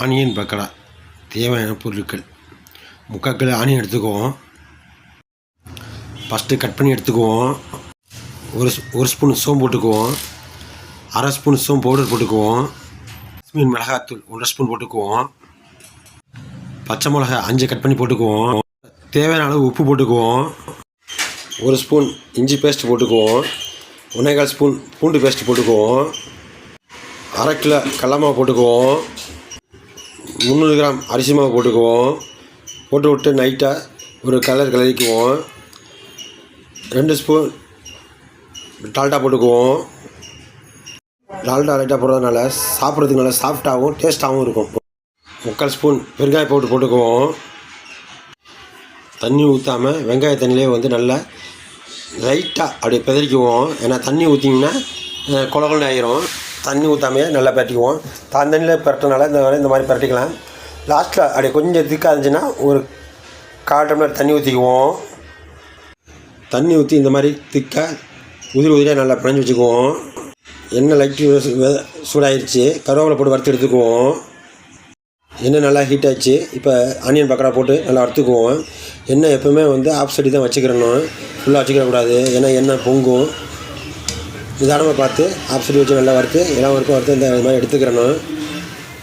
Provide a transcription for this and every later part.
Onion pakoda. தேவையான பொருட்கள் முக்கால் கிலோ ஆனியன் எடுத்துக்குவோம். ஃபஸ்ட்டு கட் பண்ணி எடுத்துக்குவோம். ஒரு ஒரு ஸ்பூன் சோம்பு போட்டுக்குவோம். அரை ஸ்பூன் சோம்பு பவுடர் போட்டுக்குவோம். மீன் மிளகாத்தூள் ஒன்றரை ஸ்பூன் போட்டுக்குவோம். பச்சை மிளகா அஞ்சு கட் பண்ணி போட்டுக்குவோம். தேவையான அளவு உப்பு போட்டுக்குவோம். ஒரு ஸ்பூன் இஞ்சி பேஸ்ட் போட்டுக்குவோம். ஒன்றேகால் ஸ்பூன் பூண்டு பேஸ்ட் போட்டுக்குவோம். அரை கிலோ கடல போட்டுக்குவோம். முந்நூறு கிராம் அரிசி மாவு போட்டுக்குவோம். போட்டு விட்டு நைட்டாக ஒரு கலர் கலரிக்குவோம். ரெண்டு ஸ்பூன் டால்டா போட்டுக்குவோம். டால்டா லைட்டாக போடுறதுனால சாப்பிட்றதுக்கு நல்லா சாஃப்டாகவும் டேஸ்ட்டாகவும் இருக்கும். முக்கால் ஸ்பூன் பெருங்காய போட்டு போட்டுக்குவோம். தண்ணி ஊற்றாமல் வெங்காய தண்ணியிலே வந்து நல்லா லைட்டாக அப்படியே பிதறிக்குவோம். ஏன்னா தண்ணி ஊற்றிங்கன்னா குளகுலன்னு ஆயிரும். தண்ணி ஊற்றாமையே நல்லா பரட்டிக்குவோம். தான் தண்ணியில் பரட்டினால இந்த இந்த மாதிரி பரட்டிக்கலாம். லாஸ்ட்டில் அப்படியே கொஞ்சம் திக்காக இருந்துச்சுன்னா ஒரு கால் டம்ளர் தண்ணி ஊற்றிக்குவோம் தண்ணி ஊற்றி இந்த மாதிரி திக்காக உதிரி உதிரியாக நல்லா பிணைஞ்சு வச்சுக்குவோம். எண்ணெய் லைட்டு சூடாயிருச்சு. கருவேப்பிலை போட்டு வறுத்து எடுத்துக்குவோம். எண்ணெய் நல்லா ஹீட் ஆச்சு இப்போ ஆனியன் பக்கடா போட்டு நல்லா வறுத்துக்குவோம். எண்ணெய் எப்போவுமே வந்து ஆஃப் சைடு தான் வச்சுக்கிறணும். ஃபுல்லாக வச்சுக்கிடக்கூடாது. ஏன்னா எண்ணெய் பொங்கும். நிதானமாக பார்த்து சைடு வச்சு நல்லா வறுத்து எல்லாம் வரைக்கும் வறுத்து இந்த மாதிரி எடுத்துக்கிறணும்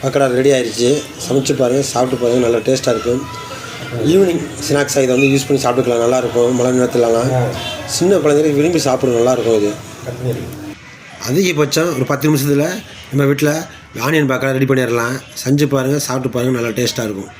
பக்கடா ரெடி ஆயிடுச்சு சமைச்சு பாருங்கள் சாப்பிட்டு பாருங்கள் நல்லா டேஸ்ட்டாக இருக்கும். ஈவினிங் ஸ்நாக்ஸாக இதை வந்து யூஸ் பண்ணி சாப்பிட்டுக்கலாம் நல்லாயிருக்கும் மழை நேரத்துலலாம். சின்ன குழந்தைங்களுக்கு விரும்பி சாப்பிடும் நல்லாயிருக்கும் இது. அதிகபட்சம் ஒரு பத்து நிமிஷத்தில் நம்ம வீட்டில் ஆனியன் பக்கடா ரெடி பண்ணிடலாம். செஞ்சு பாருங்கள் சாப்பிட்டு பாருங்கள் நல்லா டேஸ்ட்டாக இருக்கும்.